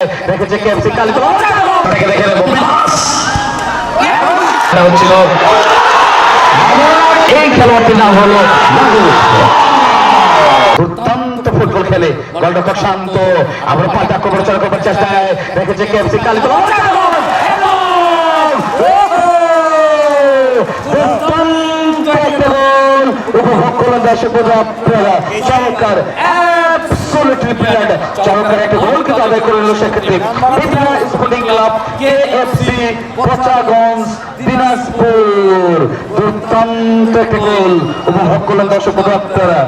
রেখেছে কেএফসি কালিকো দেখে দেখে নেব। এটা হচ্ছিল এই খেলোয়াড়টির নাম হলো দুর্দান্ত ফুটবল খেলে। গোলরক্ষক শান্ত। আবার পাল্টা কবর চড়া করার চেষ্টায় রেখেছে কেএফসি দুর্দান্ত উপভোগ করলেন দর্শক চমৎকার চমৎকার একটা আদায় করে নিল সেক্ষেত্রে sporting club KFC Pachaganj Dinajpur. দুর্দান্ত একটা গোল উপভোগ করলেন দর্শক আপনারা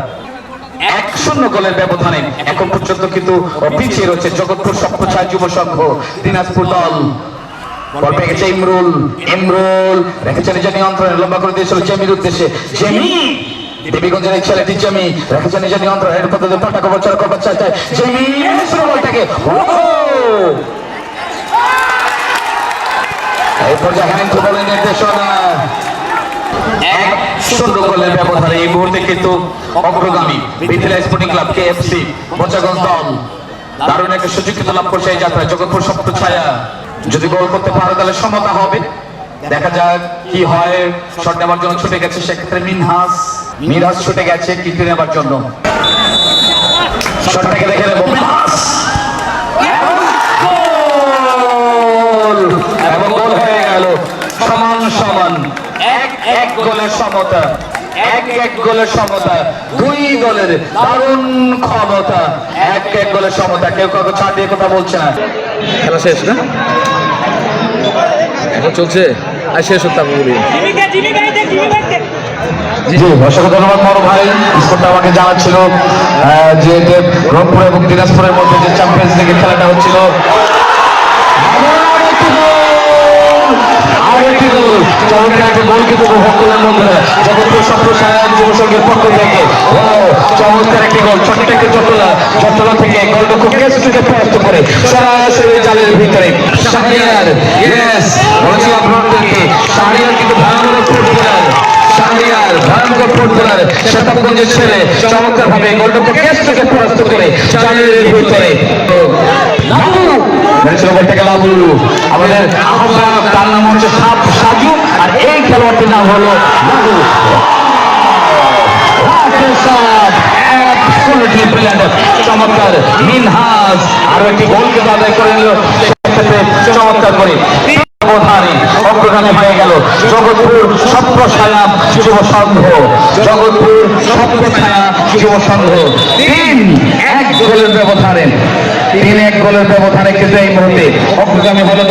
এক শূন্য গোলের ব্যবধানে এখন পর্যন্ত কিন্তু পিছিয়ে রয়েছে জগৎপুর সপ্তছায় যুব সংঘ দিনাজপুর দল। বল ইমরুল ইমরুল। রেখেছে নিজের নিয়ন্ত্রণে লম্বা করে দিয়েছিল জেমির উদ্দেশ্যে। জেমি দেবীগঞ্জের এই ছেলেটি জেমি রেখেছে নিজের নিয়ন্ত্রণে। এর কবর চার করবার জেমি বলটাকে এই পর্যায়ে হ্যান্ড বলের নির্দেশনা। এক সুযোগ লাভ করছে ছায়া। যদি গোল করতে পারে, তাহলে সমতা হবে। দেখা যাক কি হয়। শট নেওয়ার জন্য ছুটে গেছে সেক্ষেত্রে মিনহাস। মিনহাস ছুটে গেছে কিনতে নেবার জন্য। শটটাকে দেখে নেব। মিনহাস! এবং গোল হয়ে গেল। সমান সমান। এক এক গোলের সমতা। এক এক গোলের সমতা। দুই গোলের দারুণ ক্ষমতা। এক এক গোলের সমতা। কেউ কাউকে ছাড় দিয়ে কথা বলছে না। খেলা শেষ না? এখন চলছে? আর শেষ হতে হবে বলি জীবিকা জীবিকা এই দেখ জীবিকা জি জি অসংখ্য ধন্যবাদ বড় ভাই স্কোরটা আমাকে জানাচ্ছিল যে রংপুর এবং দিনাজপুরের মধ্যে যে চ্যাম্পিয়ন্স লিগের খেলাটা হচ্ছিল আরেকটি গোল! আরেকটি গোল! চমৎকার গোল কিন্তু উপভোগ করলেন বন্ধুরা। জগৎপুর সম্প্রসারণ যুব সংঘের পক্ষ থেকে। চমৎকার একটি গোল। ছোট্ট একটি চট্টলা। চট্টলা থেকে গোলরক্ষক পরাস্ত করে সরাসরি জালের ভিতরে। শাহরিয়ার, ফুটবলার শেতাবগঞ্জের ছেলে। চমৎকার ভাবে গোলরক্ষক কেসটুকে পরাস্ত করে জালের ভিতরে। আমাদের তার নাম হচ্ছে সাপ সাজু, আর এই খেলোয়াড়টির নাম হলো লাবু চমৎকার, মিনহাজ। আরও একটি গোল কিন্তু আদায় করে নিল। চমৎকার করে। অগ্রগামী হয়ে গেল। জগৎপুর সপ্তসায়া যুব সংঘ। জগৎপুর সপ্তসায়া যুব সংঘ। তিন, এক গোলের ব্যবধানে। তিন, এক গোলের ব্যবধানে কিন্তু এই মুহূর্তে অগ্রগামী হলো